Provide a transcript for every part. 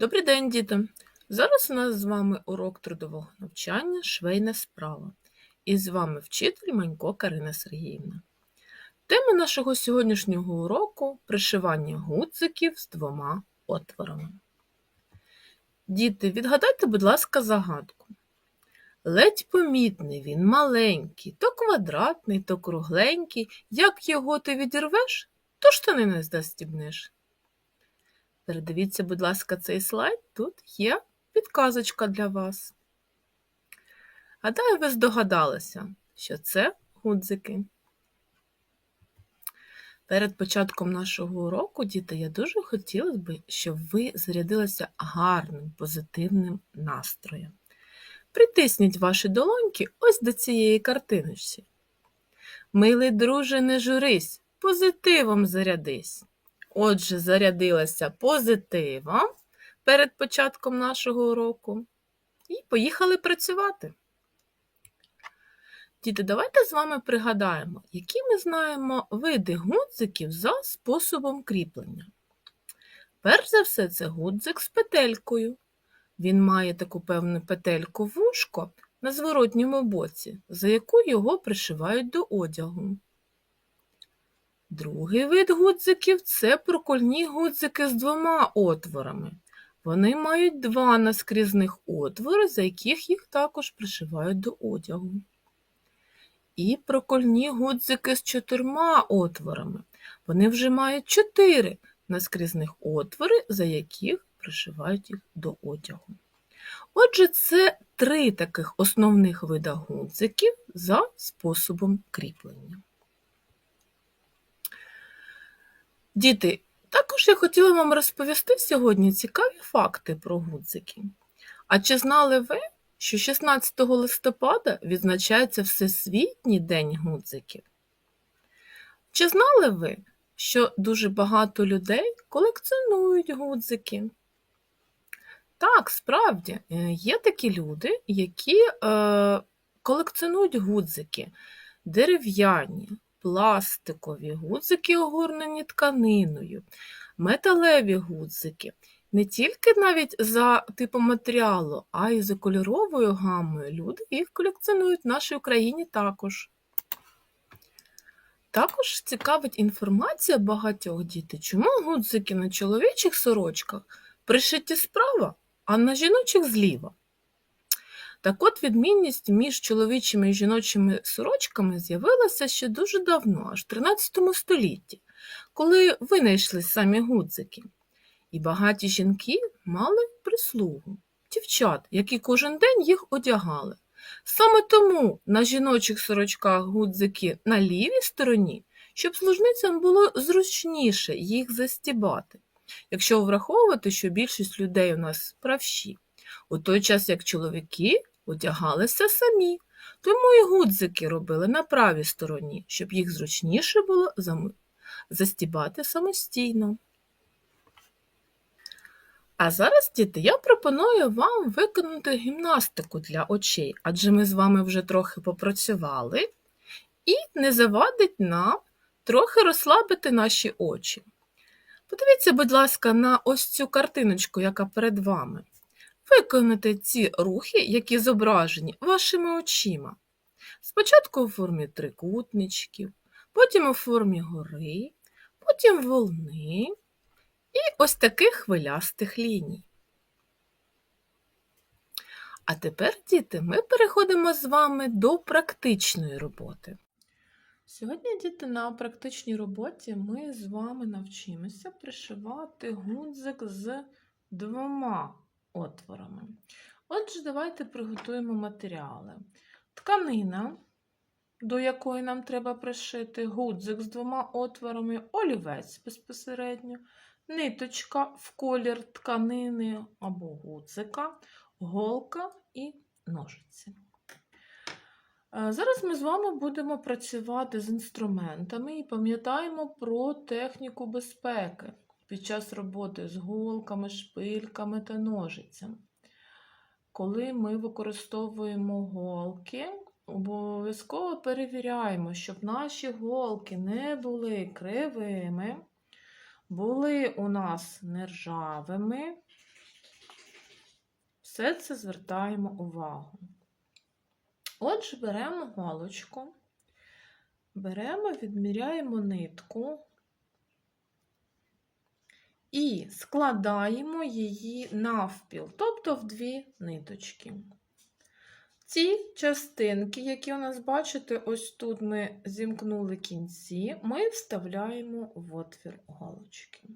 Добрий день, діти! Зараз у нас з вами урок трудового навчання швейна справа. І з вами вчитель Манько Карина Сергіївна. Тема нашого сьогоднішнього уроку пришивання гудзиків з двома отворами. Діти, відгадайте, будь ласка, загадку. Ледь помітний він маленький, то квадратний, то кругленький. Як його ти відірвеш, то штани не застібнеш. Передивіться, будь ласка, цей слайд. Тут є підказочка для вас. Гадаю, ви здогадалися, що це гудзики. Перед початком нашого уроку, діти, я дуже хотіла би, щоб ви зарядилися гарним, позитивним настроєм. Притисніть ваші долоньки ось до цієї картиночці. Милий друже, не журись, позитивом зарядись. Отже, зарядилася позитивом перед початком нашого уроку. І поїхали працювати. Діти, давайте з вами пригадаємо, які ми знаємо види гудзиків за способом кріплення. Перш за все, це гудзик з петелькою. Він має таку певну петельку вушко на зворотньому боці, за яку його пришивають до одягу. Другий вид гудзиків це прокольні гудзики з двома отворами. Вони мають два наскрізних отвори, за яких їх також пришивають до одягу. І прокольні гудзики з чотирма отворами. Вони вже мають чотири наскрізних отвори, за яких пришивають їх до одягу. Отже, це три таких основних вида гудзиків за способом кріплення. Діти, також я хотіла вам розповісти сьогодні цікаві факти про гудзики. А чи знали ви, що 16 листопада відзначається Всесвітній день гудзиків? Чи знали ви, що дуже багато людей колекціонують гудзики? Так, справді, е, є такі люди, які е, колекціонують гудзики дерев'яні, пластикові, гудзики огорнені тканиною, металеві гудзики. Не тільки навіть за типом матеріалу, а й за кольоровою гамою. Люди їх колекціонують в нашій Україні також. Також цікавить інформація багатьох дітей, чому гудзики на чоловічих сорочках пришиті справа, а на жіночих зліва. Так от відмінність між чоловічими і жіночими сорочками з'явилася ще дуже давно, аж в 13 столітті, коли винайшли самі гудзики. І багаті жінки мали прислугу, дівчат, які кожен день їх одягали. Саме тому на жіночих сорочках гудзики на лівій стороні, щоб служницям було зручніше їх застібати, якщо враховувати, що більшість людей у нас правші, у той час як чоловіки одягалися самі, тому і гудзики робили на правій стороні, щоб їх зручніше було застібати самостійно. А зараз, діти, я пропоную вам виконати гімнастику для очей, адже ми з вами вже трохи попрацювали, і не завадить нам трохи розслабити наші очі. Подивіться, будь ласка, на ось цю картиночку, яка перед вами. Виконайте ці рухи, які зображені вашими очима. Спочатку у формі трикутничків, потім у формі гори, потім волни і ось таких хвилястих ліній. А тепер, діти, ми переходимо з вами до практичної роботи. Сьогодні, діти, на практичній роботі ми з вами навчимося пришивати гудзик з двома отворами. Отже, давайте приготуємо матеріали. Тканина, до якої нам треба пришити, гудзик з двома отворами, олівець безпосередньо, ниточка в колір тканини або гудзика, голка і ножиці. Е, Зараз ми з вами будемо працювати з інструментами і пам'ятаємо про техніку безпеки під час роботи з голками, шпильками та ножицями. Коли ми використовуємо голки, обов'язково перевіряємо, щоб наші голки не були кривими, були у нас нержавими все це звертаємо увагу. Отже, беремо голочку, беремо, відміряємо нитку і складаємо її навпіл, тобто в дві ниточки. Ці частинки, які у нас, бачите, ось тут ми зімкнули кінці, ми вставляємо в отвір голочки.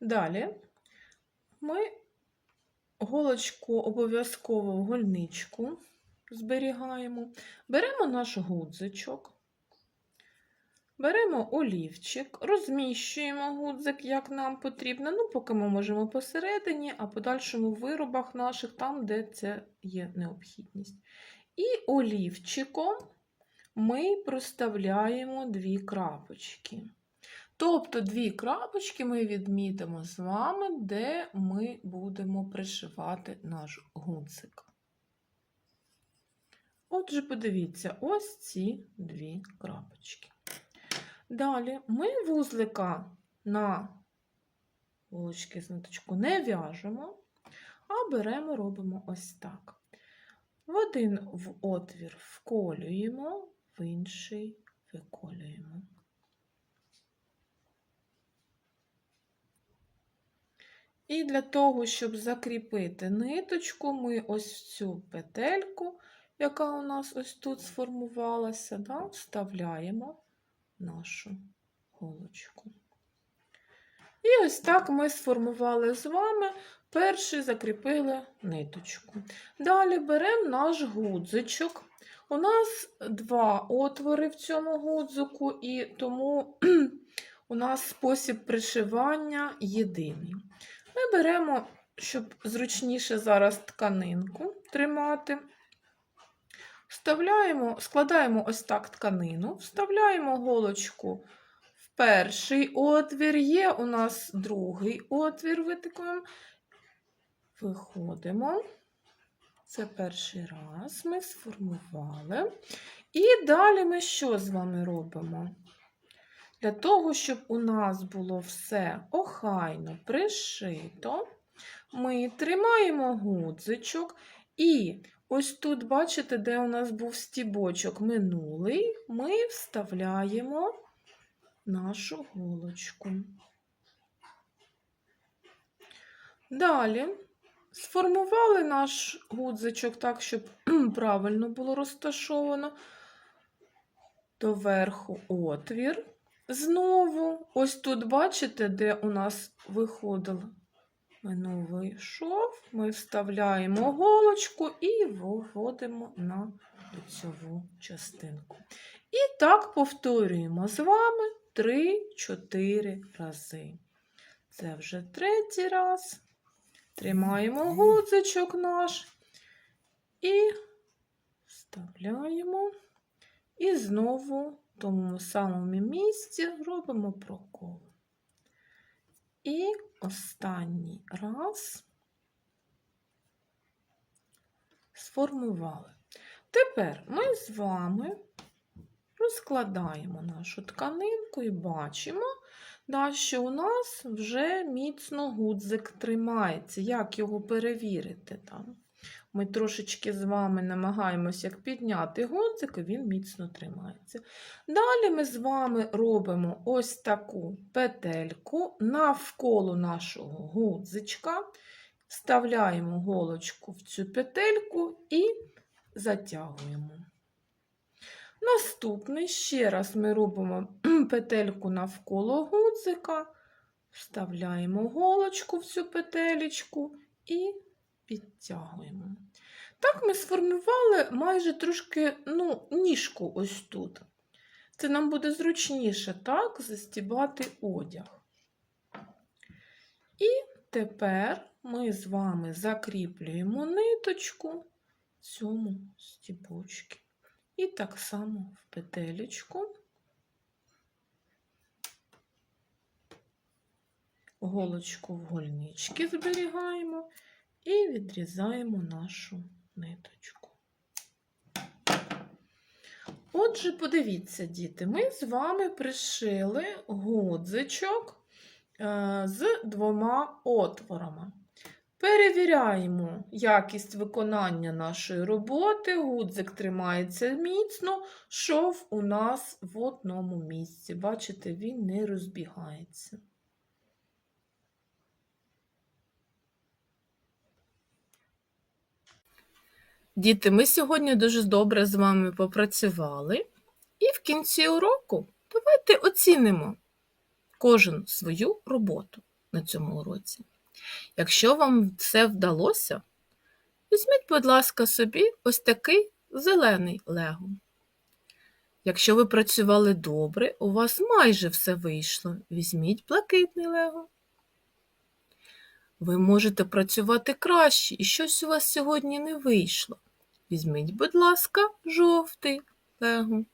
Далі ми голочку обов'язково в гольничку зберігаємо, беремо наш гудзичок, беремо олівчик, розміщуємо гудзик, як нам потрібно. Ну, поки ми можемо посередині, а подальшому виробах наших, там, де це є необхідність. І олівчиком ми проставляємо дві крапочки. Тобто дві крапочки ми відмітимо з вами, де ми будемо пришивати наш гудзик. Отже, подивіться, ось ці дві крапочки. Далі ми вузлика на вулички з ниточку не в'яжемо, а беремо, робимо ось так. В один в отвір вколюємо, в інший виколюємо. І для того, щоб закріпити ниточку, ми ось в цю петельку, яка у нас ось тут сформувалася, да, вставляємо нашу голочку. І ось так ми сформували з вами, перший закріпили ниточку. Далі беремо наш гудзичок. У нас два отвори в цьому гудзику, і тому у нас спосіб пришивання єдиний. Ми беремо, щоб зручніше зараз тканинку тримати. Вставляємо, складаємо ось так тканину, вставляємо голочку в перший отвір, є у нас другий отвір, витикуємо, виходимо. Це перший раз ми сформували. І далі ми що з вами робимо? Для того, щоб у нас було все охайно пришито, ми тримаємо гудзичок і ось тут, бачите, де у нас був стібочок минулий, ми вставляємо нашу голочку. Далі сформували наш гудзичок так, щоб правильно було розташовано доверху отвір. Знову, ось тут, бачите, де у нас виходив минулий шов, ми вставляємо голочку і виводимо на лицьову частинку. І так повторюємо з вами 3-4 рази. Це вже третій раз. Тримаємо гудзичок наш і вставляємо. І знову тому самому місці робимо прокол. І останній раз сформували. Тепер ми з вами розкладаємо нашу тканинку і бачимо, да, що у нас вже міцно гудзик тримається. Як його перевірити там? Ми трошечки з вами намагаємося як підняти гудзик, і він міцно тримається. Далі ми з вами робимо ось таку петельку навколо нашого гудзичка, вставляємо голочку в цю петельку і затягуємо. Наступний ще раз ми робимо петельку навколо гудзика, вставляємо голочку в цю петелечку і підтягуємо. Так ми сформували майже трошки ну, ніжку ось тут. Це нам буде зручніше так, застібати одяг. І тепер ми з вами закріплюємо ниточку цьому стібочку. І так само в петелечку. Голочку в гольнички зберігаємо і відрізаємо нашу ниточку. Отже, подивіться, діти, ми з вами пришили гудзичок е, з двома отворами. Перевіряємо якість виконання нашої роботи. Гудзик тримається міцно, шов у нас в одному місці. Бачите, він не розбігається. Діти, ми сьогодні дуже добре з вами попрацювали. І в кінці уроку давайте оцінимо кожен свою роботу на цьому уроці. Якщо вам все вдалося, візьміть, будь ласка, собі ось такий зелений лего. Якщо ви працювали добре, у вас майже все вийшло, візьміть блакитний лего. Ви можете працювати краще, і щось у вас сьогодні не вийшло. Візьміть, будь ласка, жовтий лего.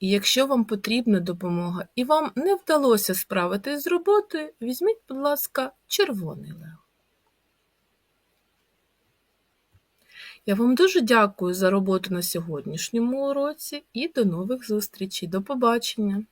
І якщо вам потрібна допомога і вам не вдалося справитись з роботою, візьміть, будь ласка, червоний лего. Я вам дуже дякую за роботу на сьогоднішньому уроці і до нових зустрічей. До побачення!